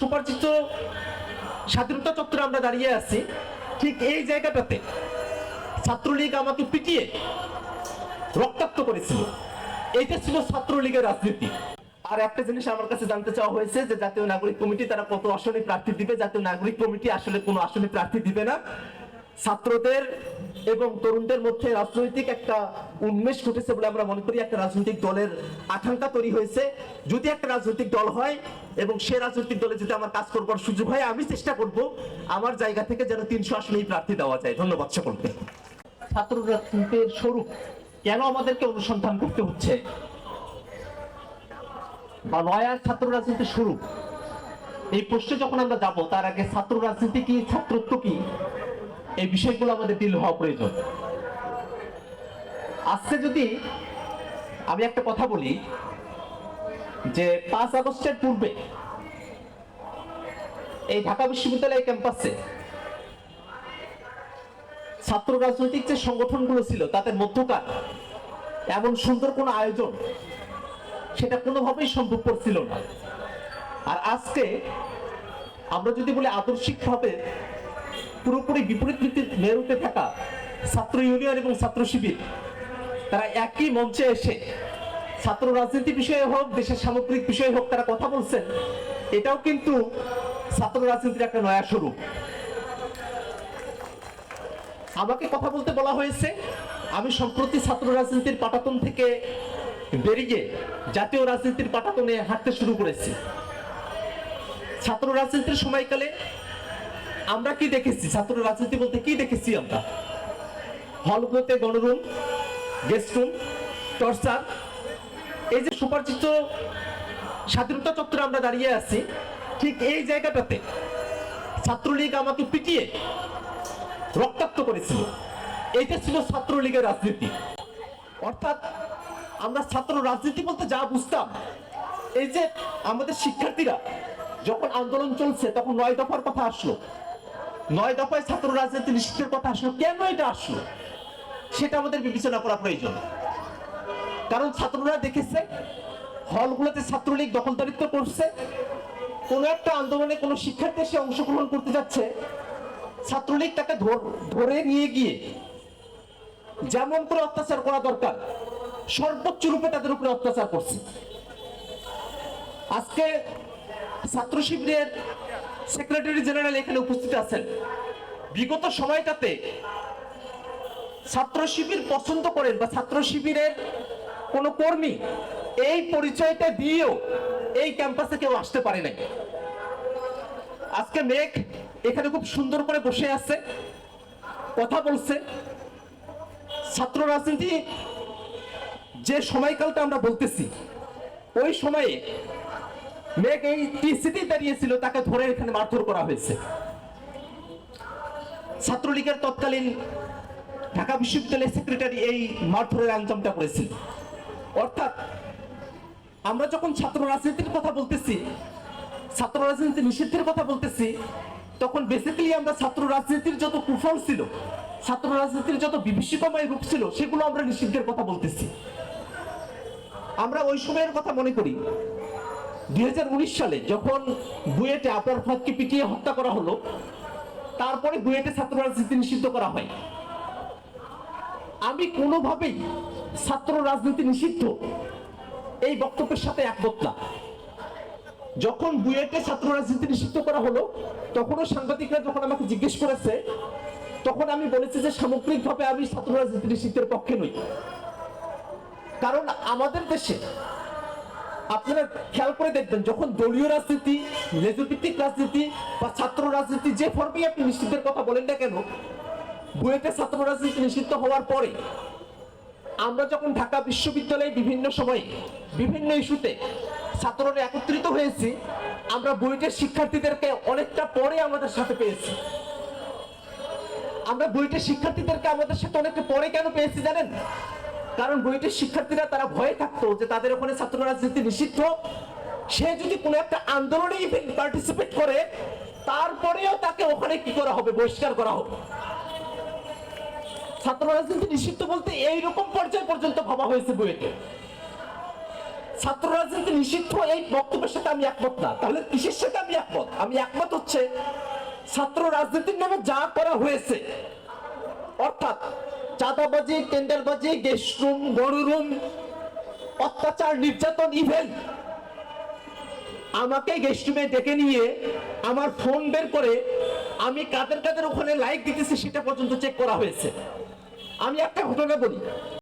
সুপরিচিত স্বাধীনতা চত্বরে আমরা দাঁড়িয়ে আছি, ঠিক এই জায়গাটাতে ছাত্রলীগ আমাকে পিটিয়ে রক্তাক্ত করেছিল। এইটা ছিল ছাত্রলীগের রাজনীতি। আর একটা জিনিস আমার কাছে জানতে চাওয়া হয়েছে যে জাতীয় নাগরিক কমিটি তারা কত আসনে প্রার্থী দিবে? জাতীয় নাগরিক কমিটি আসলে কোনো আসনে প্রার্থী দিবে না। ছাত্রদের এবং তরুণদের মধ্যে রাজনৈতিক একটা উন্মেষ ঘটেছে বলে আমরা মনে করি। একটা রাজনৈতিক দলের আকাঙ্ক্ষা তৈরি হয়েছে। যদি একটা রাজনৈতিক দল হয় এবং সে রাজনৈতিক দলে যদি আমার কাজ করবার সুযোগ হয়, আমি চেষ্টা করব আমার জায়গা থেকে যেন তিনশো আসনেই প্রার্থী দেওয়া যায়। ধন্যবাদ সকলকে। ছাত্র রাজনীতির স্বরূপ। কেন আমাদেরকে অনুসন্ধান করতে হচ্ছে? বা নয়া ছাত্র রাজনীতির শুরু এই প্রশ্নে যখন আমরা যাব, তার আগে ছাত্র রাজনীতি কি, ছাত্রত্ব কি? এই বিষয়গুলো আমাদের দিল হওয়া প্রয়োজন। আজকে যদি আমি একটা কথা বলি, যে পাঁচ আগস্টের পূর্বে এই ঢাকা বিশ্ববিদ্যালয় ক্যাম্পাসে ছাত্র রাজনৈতিক যে সংগঠনগুলো ছিল, তাদের মধ্যকার এমন সুন্দর কোনো আয়োজন সেটা কোনোভাবেই সম্ভবপর ছিল না। আর আজকে আমরা যদি বলি আদর্শিকভাবে পুরোপুরি বিপরীত মেরুতে থাকা ছাত্র ইউনিয়ন এবং ছাত্র শিবির, তারা একই মঞ্চে এসে ছাত্র রাজনীতি বিষয়ে হোক, দেশের সামগ্রিক বিষয়ে হোক, তারা কথা বলছেন। এটাও কিন্তু ছাত্র রাজনীতির একটা নয়া স্বরূপ। আমাকে কথা বলতে বলা হয়েছে, আমি সম্প্রতি ছাত্র রাজনীতির পাটাতন থেকে বেরিয়ে জাতীয় রাজনীতির পাটাতনে হাঁটতে শুরু করেছি। ছাত্র রাজনীতির সময়কালে আমরা কি দেখেছি? ছাত্র রাজনীতি বলতে কি দেখেছি আমরা? হলগুলোতে গণরুম গেস্ট রুম টর্চার এই যে সুপরিচিত স্বাধীনতা চত্বরে আমরা দাঁড়িয়ে আছি, ঠিক এই জায়গাটাতে ছাত্রলীগ আমাকে পিটিয়ে রক্তাক্ত করেছিল। এইটা ছিল ছাত্রলীগের রাজনীতি। অর্থাৎ আমরা ছাত্র রাজনীতি বলতে যা বুঝতাম, এই যে আমাদের শিক্ষার্থীরা যখন আন্দোলন চলছে, তখন নয় দফার কথা আসলো। নয় দফায় ছাত্র রাজনীতি নিষিদ্ধের কথা আসলো, কেন এটা আসলো? সেটা আমাদের বিবেচনা করা প্রয়োজন। কারণ ছাত্ররা দেখেছে, হলগুলোতে ছাত্রলীগ দখলদারিত্ব করছে, কোনো একটা আন্দোলনে কোনো শিক্ষার্থী এসে অংশগ্রহণ করতে যাচ্ছে, ছাত্রলীগ তাকে ধরে নিয়ে গিয়ে যেমন করে অত্যাচার করা দরকার, সর্বোচ্চ রূপে তাদের উপরে অত্যাচার করছে। আজকে ছাত্র শিবিরের সেক্রেটারি জেনারেল এখানে উপস্থিত আছেন। বিগত সময়টাতে ছাত্র শিবির পছন্দ করেন বা ছাত্র শিবিরের কোন কর্মী এই পরিচয়টা দিয়েও এই ক্যাম্পাসে কেউ আসতে পারে নাই। আজকে মেঘ এখানে খুব সুন্দর করে বসে আছে, কথা বলছে। ছাত্র রাজনীতি যে সময়কালটা আমরা বলতেছি, ওই সময়ে মেঘ এই দাঁড়িয়েছিল তাকে ধরে এখানে মারধর করা হয়েছে। ছাত্রলীগের তৎকালীন ঢাকা বিশ্ববিদ্যালয়ের সেক্রেটারি এই মারধরের আঞ্জামটা করেছিল অর্থাৎ আমরা যখন ছাত্র রাজনীতির কথা বলতেছি, ছাত্র রাজনীতি নিষিদ্ধের কথা বলতেছি, তখন বেসিক্যালি আমরা ছাত্র রাজনীতির যত কুফল ছিল, ছাত্র রাজনীতির যত বিভীষিকাময় রূপ ছিল, সেগুলো আমরা নিষিদ্ধের কথা বলতেছি। আমরা ওই সময়ের কথা মনে করি দুই সালে যখন বুয়েটে আপার ফাঁদকে পিটিয়ে হত্যা করা হলো, তারপরে বুয়েটে ছাত্র রাজনীতি নিষিদ্ধ করা হয়। আমি কোনোভাবেই ছাত্র রাজনীতি নিষিদ্ধ এই বক্তব্যের সাথে একমত না। যখন বুয়েটে ছাত্র রাজনীতি নিষিদ্ধ করা হলো, তখনও সাংবাদিকরা যখন আমাকে জিজ্ঞেস করেছে, তখন আমি বলেছি যে সামগ্রিকভাবে আমি ছাত্র রাজনীতি নিষিদ্ধের পক্ষে নই। কারণ আমাদের দেশে আপনারা খেয়াল করে দেখবেন, যখন দলীয় রাজনীতি, লেজভিত্তিক রাজনীতি বা ছাত্র রাজনীতি, যে ফর্মেই আপনি নিষিদ্ধের কথা বলেন না কেন, বুয়েটে ছাত্র রাজনীতি নিষিদ্ধ হওয়ার পরে, আমরা যখন ঢাকা বিশ্ববিদ্যালয়ে বিভিন্ন সময়ে, বিভিন্ন ইস্যুতে ছাত্ররা একত্রিত হয়েছি, আমরা বুয়েটের শিক্ষার্থীদেরকে অনেকটা পরে আমাদের সাথে পেয়েছি। আমরা বুয়েটের শিক্ষার্থীদেরকে আমাদের সাথে অনেকটা পরে কেন পেয়েছি জানেন? কারণ বুয়েটের শিক্ষার্থীরা তারা ভয়ে থাকতো যে তাদের ওখানে ছাত্র রাজনীতি নিষিদ্ধ। সে যদি কোনো একটা আন্দোলনে পার্টিসিপেট করে, তারপরেও তাকে ওখানে কি করা হবে? বহিষ্কার করা হবে। ছাত্র রাজনীতি নিষিদ্ধ বলতে এইরকম পর্যায় পর্যন্ত ভাবা হয়েছে বুয়েটে। ছাত্র রাজনীতি নিষিদ্ধ, এই বক্তব্যের সাথে আমি একমত না। তাহলে কিসের সাথে আমি একমত? আমি একমত হচ্ছে ছাত্র রাজনীতির নামে যা করা হয়েছে, অর্থাৎ চাঁদাবাজি টেন্ডারবাজি গেস্ট রুম গরু রুম অত্যাচার, নির্যাতন ইভেন্ট আমাকে গেস্ট রুমে ডেকে নিয়ে আমার ফোন বের করে আমি কাদের কাদের ওখানে লাইক দিতেছি সেটা পর্যন্ত চেক করা হয়েছে। আমি একটা ঘটনা বলি।